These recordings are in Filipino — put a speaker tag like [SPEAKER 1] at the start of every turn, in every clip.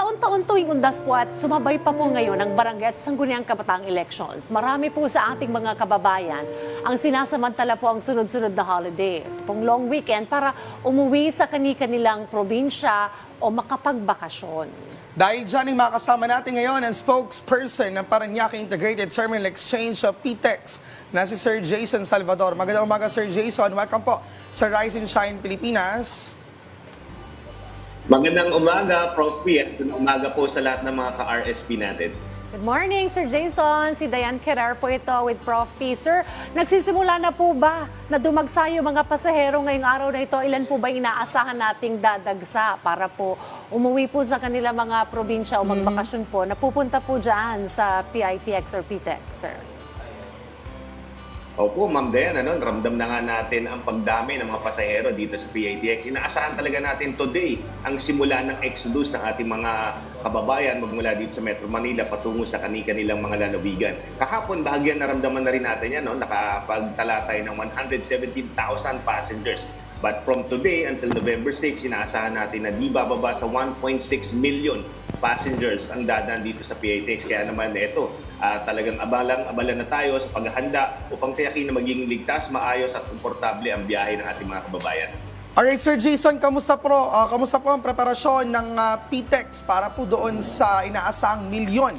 [SPEAKER 1] Taon-taon tuwing undas po at sumabay pa po ngayon ang barangay at sangguniang kapataang elections. Marami po sa ating mga kababayan ang sinasamantala po ang sunod-sunod na holiday. Pong long weekend para umuwi sa kani-kanilang probinsya o makapagbakasyon.
[SPEAKER 2] Dahil dyan ang makasama natin ngayon ang spokesperson ng Paranaque Integrated Terminal Exchange of PTEX na si Sir Jason Salvador. Magandang umaga Sir Jason. Welcome po sa Rise and Shine Pilipinas.
[SPEAKER 3] Magandang umaga, Prof. P. At magandang umaga po sa lahat ng mga ka-RSP natin.
[SPEAKER 1] Good morning, Sir Jason. Si Diane Kerar po ito with Prof. P. Sir, nagsisimula na po ba na dumagsa yung mga pasahero ngayong araw na ito? Ilan po ba inaasahan nating dadagsa para po umuwi po sa kanila mga probinsya o magbakasyon po na pupunta po dyan sa PITX or PTEX, sir?
[SPEAKER 3] Opo, Ma'am Dayan, ano, ramdam na nga natin ang pagdami ng mga pasahero dito sa PITX. Inaasahan talaga natin today ang simula ng exodus ng ating mga kababayan magmula dito sa Metro Manila patungo sa kani-kanilang mga lalawigan. Kahapon, bahagyan naramdaman na rin natin yan, no? nakapagtala tayo ng 117,000 passengers. But from today until November 6, inaasahan natin na di bababa sa 1.6 million passengers ang dadaan dito sa PITX. Kaya naman ito, ah, talagang abalang-abala na tayo sa paghahanda upang tiyakin na maging ligtas, maayos at komportable ang biyahe ng ating mga kababayan.
[SPEAKER 2] Alright Sir Jason, kamusta po, ah, kamusta po ang preparasyon ng ah, PTEX para po doon sa inaasahang milyon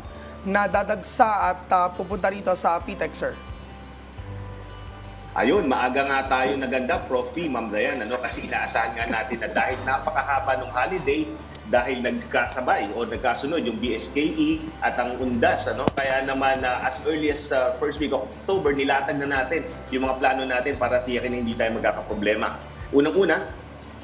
[SPEAKER 2] na dadagsa at ah, pupunta rito sa PTEX, Sir?
[SPEAKER 3] Ayun, maaga nga tayo naganda, Prof. P, Ma'am Dayan, ano, kasi inaasahan nga natin na dahil napakahaba ng holiday, dahil nagkasabay o nagkasunod yung BSKE at ang UNDAS, ano? Kaya naman na as early as uh, first week of October, nilatag na natin yung mga plano natin para tiyakin na hindi tayo magkakaproblema. Unang-una,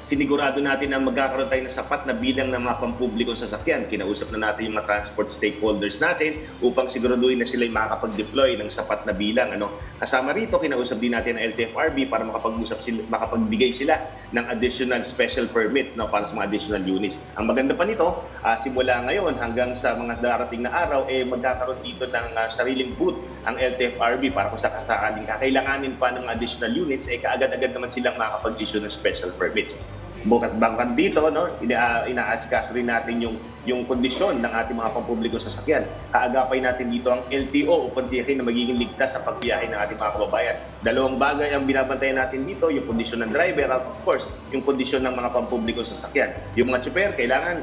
[SPEAKER 3] sinigurado natin na magkakaroon tayo ng sapat na bilang ng mga pampublikong sasakyan. Kinausap na natin yung mga transport stakeholders natin upang siguraduhin na sila makakapag-deploy ng sapat na bilang. Ano. Kasama rito, kinausap din natin ang LTFRB para makapag-usap sila, makapagbigay sila ng additional special permits no, para sa mga additional units. Ang maganda pa nito, ah, simula ngayon hanggang sa mga darating na araw, eh, magkakaroon dito ng ah, sariling booth ang LTFRB para kung sakasakaling kakailanganin pa ng additional units, eh kaagad-agad naman silang makakapag-issue ng special permits. Bukat bangkan dito, no, ina, inaasikaso rin natin yung, yung kondisyon ng ating mga pampublikong sasakyan. Kaagapay natin dito ang LTO upang tiyakin na magiging ligtas sa pagbiyahe ng ating mga kababayan. Dalawang bagay ang binabantayan natin dito, yung kondisyon ng driver at of course, yung kondisyon ng mga pampublikong sasakyan. Yung mga tsuper, kailangan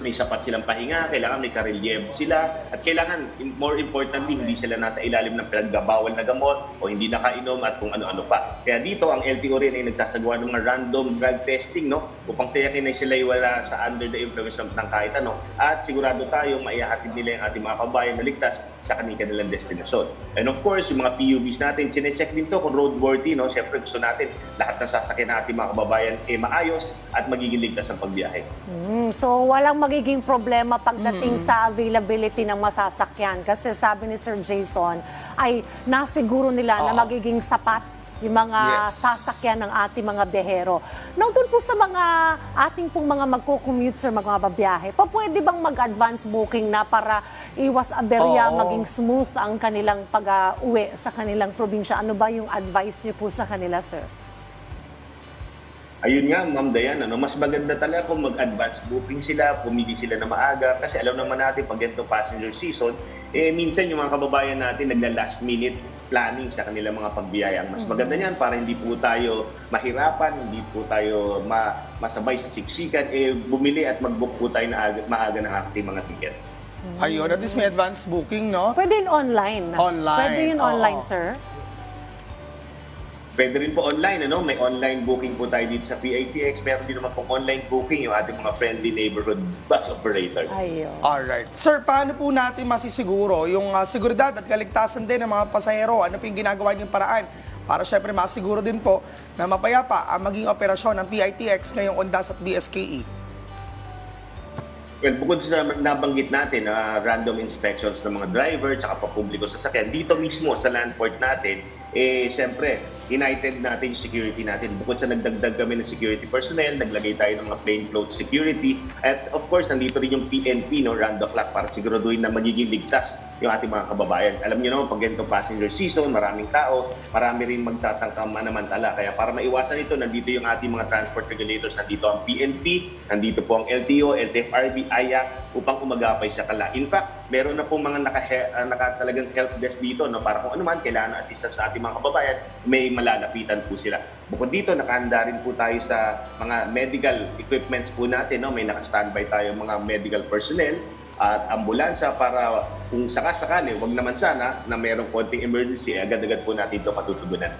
[SPEAKER 3] may sapat silang pahinga, kailangan may karelyebo sila, at kailangan, more importantly, hindi sila nasa ilalim ng pinaggabawal na gamot o hindi nakainom at kung ano-ano pa. Kaya dito, ang LTO rin ay nagsasagawa ng mga random drug testing, no? Upang tiyakin na sila wala sa under the influence ng kahit ano. At sigurado tayo, maihatid nila yung ating mga kabayan na ligtas sa kanilang destinasyon. And of course, yung mga PUVs natin, chinecheck din to kung roadworthy, no? Siyempre gusto natin lahat ng sasakyan ng ating mga kababayan ay maayos at magiging ligtas ang pagbiyahe.
[SPEAKER 1] Mm, so walang magiging problema pagdating sa availability ng masasakyan kasi sabi ni Sir Jason ay nasiguro nila na
[SPEAKER 2] Oo.
[SPEAKER 1] magiging sapat yung mga
[SPEAKER 2] Yes.
[SPEAKER 1] sasakyan ng ating mga behero. Now, doon po sa mga ating pong mga magko-commute sir, mga babiyahe, pa pwede bang mag-advance booking na para iwas aberya,
[SPEAKER 2] Oo.
[SPEAKER 1] maging smooth ang kanilang pag-uwi sa kanilang probinsya? Ano ba yung advice niyo po sa kanila, sir?
[SPEAKER 3] Ayun nga, Ma'am Dayan, ano, mas maganda talaga kung mag-advance booking sila, pumili sila na maaga. Kasi alam naman natin, pag ganito passenger season, eh, minsan yung mga kababayan natin nagla-last minute planning sa kanilang mga pagbiyahe. Ang mas maganda niyan para hindi po tayo mahirapan, hindi po tayo ma masabay sa siksikan, eh, bumili at mag-book po tayo na aga, maaga ng ating mga ticket.
[SPEAKER 2] Ayun, at least may advance booking, no?
[SPEAKER 1] Pwede yun online.
[SPEAKER 2] Online,
[SPEAKER 1] Pwede yun
[SPEAKER 2] oo.
[SPEAKER 1] online, sir.
[SPEAKER 3] Pwede rin po online, ano? May online booking po tayo dito sa PITX. Meron din naman pong online booking yung ating mga friendly neighborhood bus operator.
[SPEAKER 1] Ayun.
[SPEAKER 2] Alright. Sir, paano po natin masisiguro yung ah, seguridad at kaligtasan din ng mga pasahero? Ano po yung ginagawa niyong paraan para syempre masiguro din po na mapayapa ang maging operasyon ng PITX ngayong Ondas at BSKE?
[SPEAKER 3] Well, bukod sa nabanggit natin na random inspections ng mga driver tsaka papubliko sa sakyan, dito mismo sa landport natin, eh, siyempre, united natin yung security natin. Bukod sa nagdagdag kami ng security personnel, naglagay tayo ng mga plainclothes security, at of course, nandito rin yung PNP, no, round the clock, para siguraduhin na magiging ligtas yung ating mga kababayan. Alam niyo naman, pag ganito passenger season, maraming tao, marami rin magtatangkang manamantala. Kaya para maiwasan ito, nandito yung ating mga transport regulators, nandito ang PNP, nandito po ang LTO, LTFRB, AYAC, upang umagapay sa kala. In fact, meron na pong mga naka, uh, naka talagang help desk dito, no, para kung ano man kailangan ng assistance sa ating mga kababayan, may malalapitan po sila. Bukod dito, nakahanda rin po tayo sa mga medical equipments po natin. No? May naka-standby tayo mga medical personnel at ambulansya para kung sakasakali, wag naman sana na mayroong konting emergency, eh, agad-agad po natin ito katutugunan.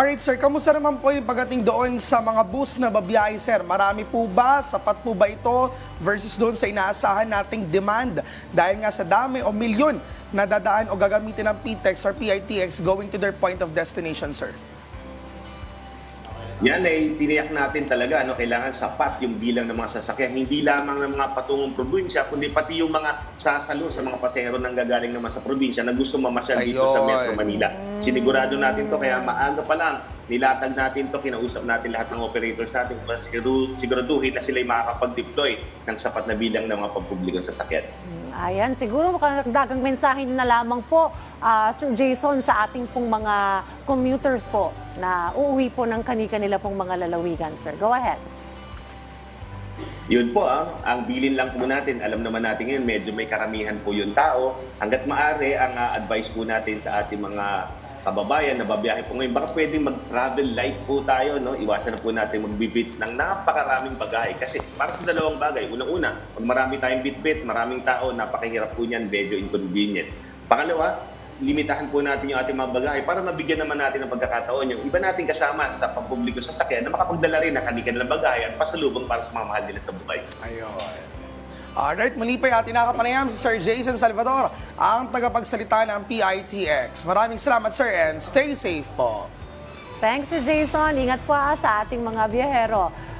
[SPEAKER 2] Alright sir, kamusta naman po yung pagdating doon sa mga bus na babiyahe sir? Marami po ba? Sapat po ba ito versus doon sa inaasahan nating demand? Dahil nga sa dami o milyon na dadaan o gagamitin ng PTEX or PITX going to their point of destination sir.
[SPEAKER 3] Yan ay tiniyak natin talaga, ano, kailangan sapat yung bilang ng mga sasakyan. Hindi lamang ng mga patungong probinsya, kundi pati yung mga sasalo sa mga pasahero nang gagaling naman sa probinsya na gusto mamasyal dito sa. Metro Manila. Sinigurado natin to kaya maaga pa lang, nilatag natin to, kinausap natin lahat ng operators natin siguraduhin na sila makakapag-deploy ng sapat na bilang ng mga pagpublikong sasakyan.
[SPEAKER 1] Ayan, siguro makadagang mensahe na lamang po, ah, Sir Jason, sa ating pong mga commuters po na uuwi po ng kani-kanila pong mga lalawigan, sir. Go ahead.
[SPEAKER 3] Yun po, ah, ang bilin lang po natin, alam naman natin ngayon, medyo may karamihan po yung tao. Hanggat maaari, ang ah, advice po natin sa ating mga kababayan na babiyahe po ngayon, baka pwedeng mag-travel light po tayo, no? Iwasan na po natin magbibit ng napakaraming bagay. Kasi para sa dalawang bagay, unang-una, pag marami tayong bitbit, maraming tao, napakahirap po niyan, medyo inconvenient. Pangalawa, limitahan po natin yung ating mga bagahe para mabigyan naman natin ng pagkakataon yung iba nating kasama sa pampubliko sa sakyan na makapagdala rin ng kanilang bagahe at pasalubong para sa mga mahal nila sa buhay.
[SPEAKER 2] Ayun. Alright, muli pa yung ating nakapanayam si Sir Jason Salvador, ang tagapagsalita ng PITX. Maraming salamat sir and stay safe po.
[SPEAKER 1] Thanks, Sir Jason. Ingat po ah, sa ating mga biyahero.